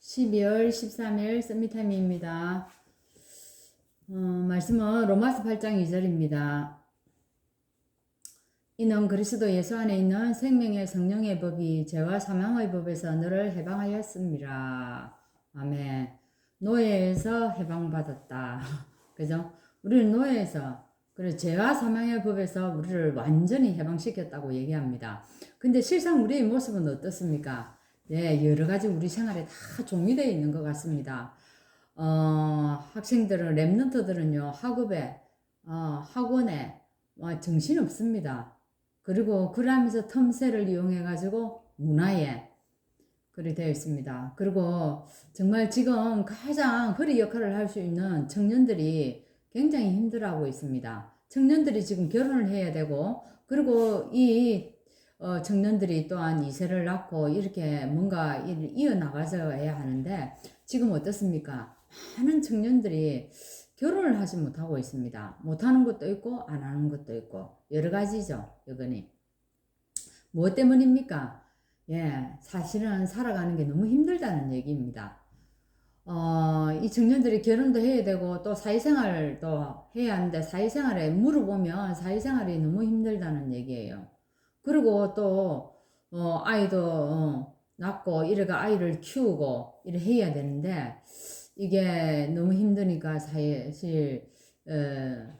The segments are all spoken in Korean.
12월 13일 썸미타임입니다. 어, 말씀은 로마스 8장 2절입니다. 이는 그리스도 예수 안에 있는 생명의 성령의 법이 죄와 사망의 법에서 너를 해방하였습니다. 아멘. 노예에서 해방받았다. 그죠? 우리는 노예에서 그래 죄와 사망의 법에서 우리를 완전히 해방시켰다고 얘기합니다. 근데 실상 우리의 모습은 어떻습니까? 네, 여러 가지 우리 생활에 다 종이되어 있는 것 같습니다. 어, 학생들은, 랩런트들은요, 학업에, 어, 학원에, 어, 정신 없습니다. 그리고 그러면서 틈새를 이용해가지고 문화에, 그리 되어 있습니다. 그리고 정말 지금 가장 허리 역할을 할 수 있는 청년들이 굉장히 힘들어하고 있습니다. 청년들이 지금 결혼을 해야 되고, 그리고 이 어, 청년들이 또한 이세를 낳고 이렇게 뭔가 이어나가져야 하는데 지금 어떻습니까? 많은 청년들이 결혼을 하지 못하고 있습니다. 못하는 것도 있고 안 하는 것도 있고 여러 가지죠. 여건이. 무엇 때문입니까? 예, 사실은 살아가는 게 너무 힘들다는 얘기입니다. 어, 이 청년들이 결혼도 해야 되고 또 사회생활도 해야 하는데 사회생활에 물어보면 사회생활이 너무 힘들다는 얘기예요. 그리고 또, 어, 아이도, 어, 낳고, 이래가 아이를 키우고, 이래 해야 되는데, 이게 너무 힘드니까 사실, 어,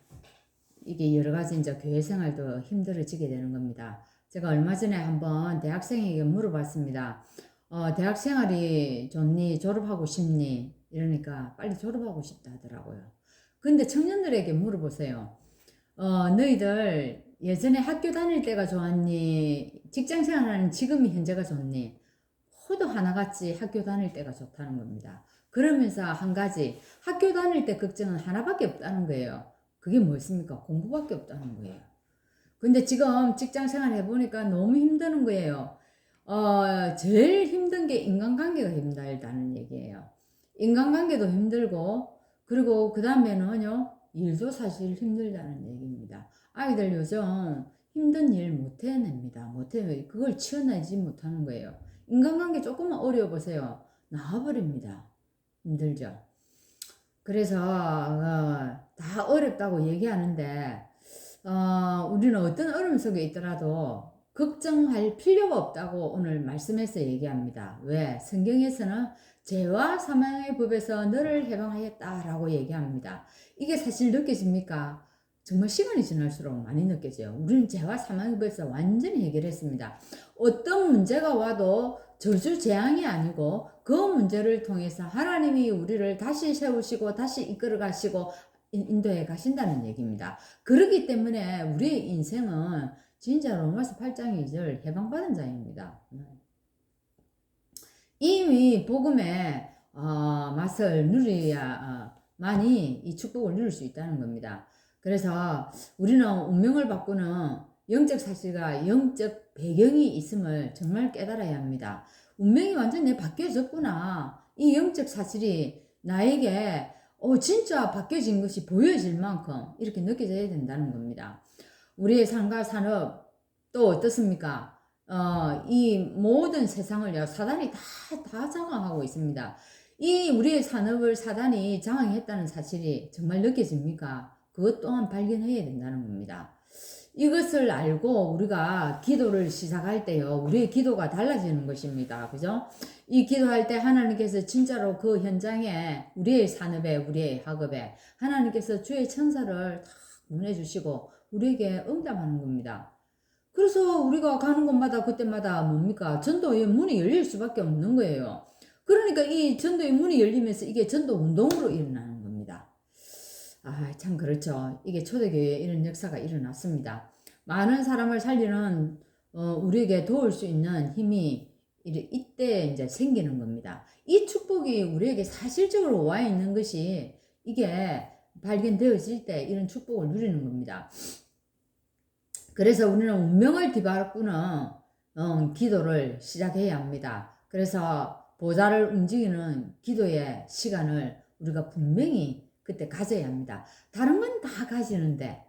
이게 여러 가지 이제 교회 생활도 힘들어지게 되는 겁니다. 제가 얼마 전에 한번 대학생에게 물어봤습니다. 어, 대학 생활이 좋니? 졸업하고 싶니? 이러니까 빨리 졸업하고 싶다 하더라고요. 근데 청년들에게 물어보세요. 어, 너희들 예전에 학교 다닐 때가 좋았니? 직장 생활하는 지금이 현재가 좋니? 호도 하나같이 학교 다닐 때가 좋다는 겁니다. 그러면서 한 가지 학교 다닐 때 걱정은 하나밖에 없다는 거예요. 그게 뭐였습니까? 공부밖에 없다는 거예요. 근데 지금 직장 생활 해보니까 너무 힘드는 거예요. 어, 제일 힘든 게 인간관계가 힘들다는 얘기예요. 인간관계도 힘들고, 그리고 그 다음에는요, 일도 사실 힘들다는 얘기입니다. 아이들 요즘 힘든 일 못 해냅니다. 못 해, 그걸 치워내지 못하는 거예요. 인간관계 조금만 어려워 보세요. 나와버립니다. 힘들죠. 그래서, 어, 다 어렵다고 얘기하는데, 어, 우리는 어떤 어려움 속에 있더라도 걱정할 필요가 없다고 오늘 말씀에서 얘기합니다. 왜? 성경에서는 죄와 사망의 법에서 너를 해방하였다라고 얘기합니다. 이게 사실 느껴집니까? 정말 시간이 지날수록 많이 느껴져요. 우리는 죄와 사망의 법에서 완전히 해결했습니다. 어떤 문제가 와도 저주 재앙이 아니고 그 문제를 통해서 하나님이 우리를 다시 세우시고 다시 이끌어 가시고 인도해 가신다는 얘기입니다. 그렇기 때문에 우리의 인생은 진짜 로마서 8장 2절 해방받은 자입니다. 이미 복음의 어, 맛을 누려야만이 이 축복을 누릴 수 있다는 겁니다. 그래서 우리는 운명을 바꾸는 영적 사실과 영적 배경이 있음을 정말 깨달아야 합니다. 운명이 완전 내 바뀌어졌구나. 이 영적 사실이 나에게 어, 진짜 바뀌어진 것이 보여질 만큼 이렇게 느껴져야 된다는 겁니다. 우리의 삶과 산업 또 어떻습니까? 어, 이 모든 세상을요, 사단이 다, 다 장악하고 있습니다. 이 우리의 산업을 사단이 장악했다는 사실이 정말 느껴집니까? 그것 또한 발견해야 된다는 겁니다. 이것을 알고 우리가 기도를 시작할 때요, 우리의 기도가 달라지는 것입니다. 그죠? 이 기도할 때 하나님께서 진짜로 그 현장에 우리의 산업에, 우리의 학업에 하나님께서 주의 천사를 다 보내주시고 우리에게 응답하는 겁니다. 그래서 우리가 가는 곳마다 그때마다 뭡니까? 전도의 문이 열릴 수밖에 없는 거예요. 그러니까 이 전도의 문이 열리면서 이게 전도 운동으로 일어나는. 아, 참 그렇죠. 이게 초대교회에 이런 역사가 일어났습니다. 많은 사람을 살리는 어, 우리에게 도울 수 있는 힘이 이때 이제 생기는 겁니다. 이 축복이 우리에게 사실적으로 와 있는 것이 이게 발견되어질 때 이런 축복을 누리는 겁니다. 그래서 우리는 운명을 뒤바꾸는 어, 기도를 시작해야 합니다. 그래서 보좌를 움직이는 기도의 시간을 우리가 분명히 그때 가져야 합니다. 다른 건 다 가지는데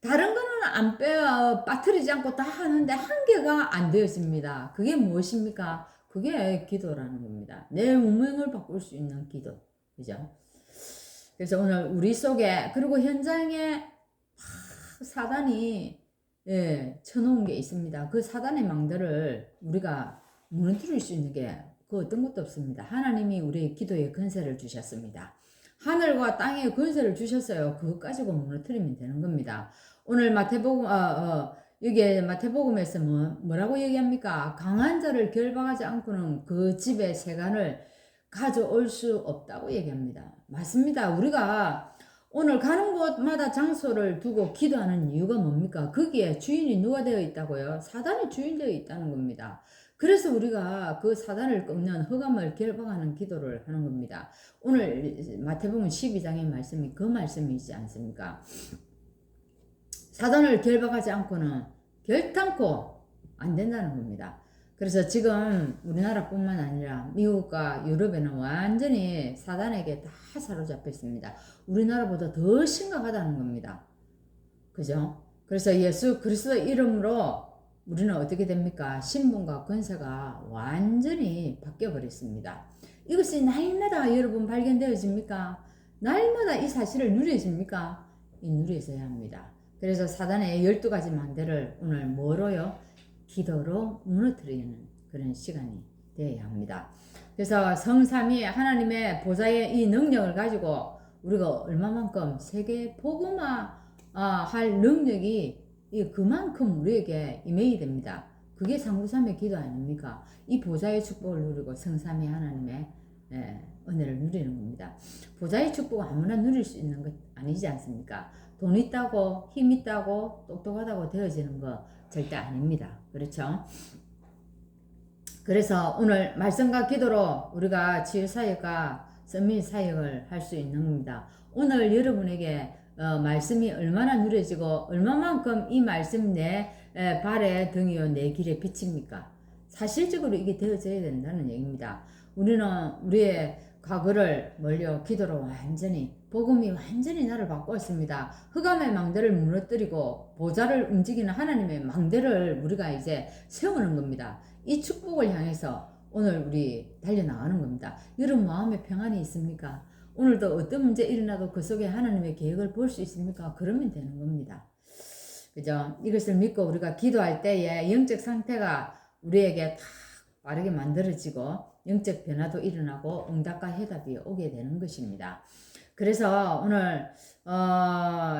다른 거는 안 빼, 빠뜨리지 않고 다 하는데 한 개가 안 되어집니다. 그게 무엇입니까? 그게 기도라는 겁니다. 내 운명을 바꿀 수 있는 기도. 그죠? 그래서 오늘 우리 속에 그리고 현장에 막 사단이 예, 쳐놓은 게 있습니다. 그 사단의 망대를 우리가 무너뜨릴 수 있는 게 그 어떤 것도 없습니다. 하나님이 우리의 기도에 근세를 주셨습니다. 하늘과 땅에 근세를 주셨어요. 그것 가지고 무너뜨리면 되는 겁니다. 오늘 마태복음 어, 어, 여기에 마태복음에서 뭐, 뭐라고 얘기합니까? 강한 자를 결박하지 않고는 그 집의 세간을 가져올 수 없다고 얘기합니다. 맞습니다. 우리가 오늘 가는 곳마다 장소를 두고 기도하는 이유가 뭡니까? 거기에 주인이 누가 되어 있다고요? 사단이 주인 되어 있다는 겁니다. 그래서 우리가 그 사단을 꺾는 허감을 결박하는 기도를 하는 겁니다. 오늘 마태복음 12장의 말씀이 그 말씀이지 않습니까? 사단을 결박하지 않고는 결탄코 안 된다는 겁니다. 그래서 지금 우리나라뿐만 아니라 미국과 유럽에는 완전히 사단에게 다 사로잡혀 있습니다. 우리나라보다 더 심각하다는 겁니다. 그죠? 그래서 예수 그리스도 이름으로 우리는 어떻게 됩니까? 신분과 권세가 완전히 바뀌어 버렸습니다. 이것이 날마다 여러분 발견되어집니까? 날마다 이 사실을 누려집니까? 이 누려져야 합니다. 그래서 사단의 12가지 망대를 오늘 뭐로요? 기도로 무너뜨리는 그런 시간이 되어야 합니다. 그래서 성삼이 하나님의 보좌의 이 능력을 가지고 우리가 얼마만큼 세계 복음화 아, 할 능력이 이 그만큼 우리에게 임해야 됩니다. 그게 상부삼의 기도 아닙니까? 이 보좌의 축복을 누리고 성삼의 하나님의 예, 은혜를 누리는 겁니다. 보좌의 축복 아무나 누릴 수 있는 것 아니지 않습니까? 돈 있다고 힘 있다고 똑똑하다고 되어지는 거 절대 아닙니다. 그렇죠? 그래서 오늘 말씀과 기도로 우리가 치유 사역과 선민 사역을 할 수 있는 겁니다. 오늘 여러분에게 어, 말씀이 얼마나 누려지고 얼마만큼 이 말씀 내 에, 발에 등이요 내 길에 비칩니까? 사실적으로 이게 되어져야 된다는 얘기입니다. 우리는 우리의 과거를 멀려 기도로 완전히 복음이 완전히 나를 바꾸었습니다. 흑암의 망대를 무너뜨리고 보좌를 움직이는 하나님의 망대를 우리가 이제 세우는 겁니다. 이 축복을 향해서 오늘 우리 달려나가는 겁니다. 여러분 마음에 평안이 있습니까? 오늘도 어떤 문제 일어나도 그 속에 하나님의 계획을 볼 수 있습니까? 그러면 되는 겁니다. 그죠? 이것을 믿고 우리가 기도할 때에 영적 상태가 우리에게 다 빠르게 만들어지고 영적 변화도 일어나고 응답과 해답이 오게 되는 것입니다. 그래서 오늘 어,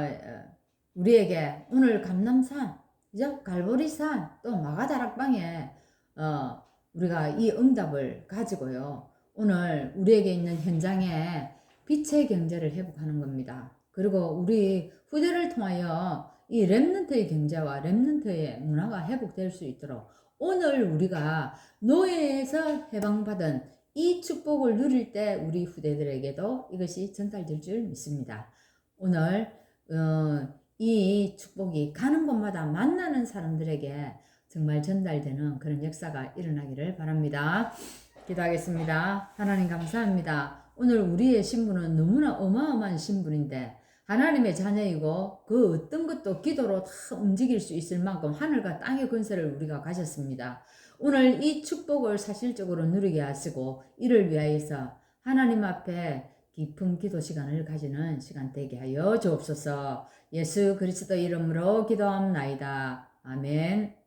우리에게 오늘 감남산, 그죠? 갈보리산 또 마가다락방에 어, 우리가 이 응답을 가지고요. 오늘 우리에게 있는 현장에 빛의 경제를 회복하는 겁니다. 그리고 우리 후대를 통하여 이 랩런트의 경제와 랩런트의 문화가 회복될 수 있도록 오늘 우리가 노예에서 해방받은 이 축복을 누릴 때 우리 후대들에게도 이것이 전달될 줄 믿습니다. 오늘 어, 이 축복이 가는 곳마다 만나는 사람들에게 정말 전달되는 그런 역사가 일어나기를 바랍니다. 기도하겠습니다. 하나님 감사합니다. 오늘 우리의 신분은 너무나 어마어마한 신분인데 하나님의 자녀이고 그 어떤 것도 기도로 다 움직일 수 있을 만큼 하늘과 땅의 권세를 우리가 가졌습니다. 오늘 이 축복을 사실적으로 누리게 하시고 이를 위하여서 하나님 앞에 깊은 기도 시간을 가지는 시간 되게 하여 주옵소서. 예수 그리스도 이름으로 기도합나이다. 아멘.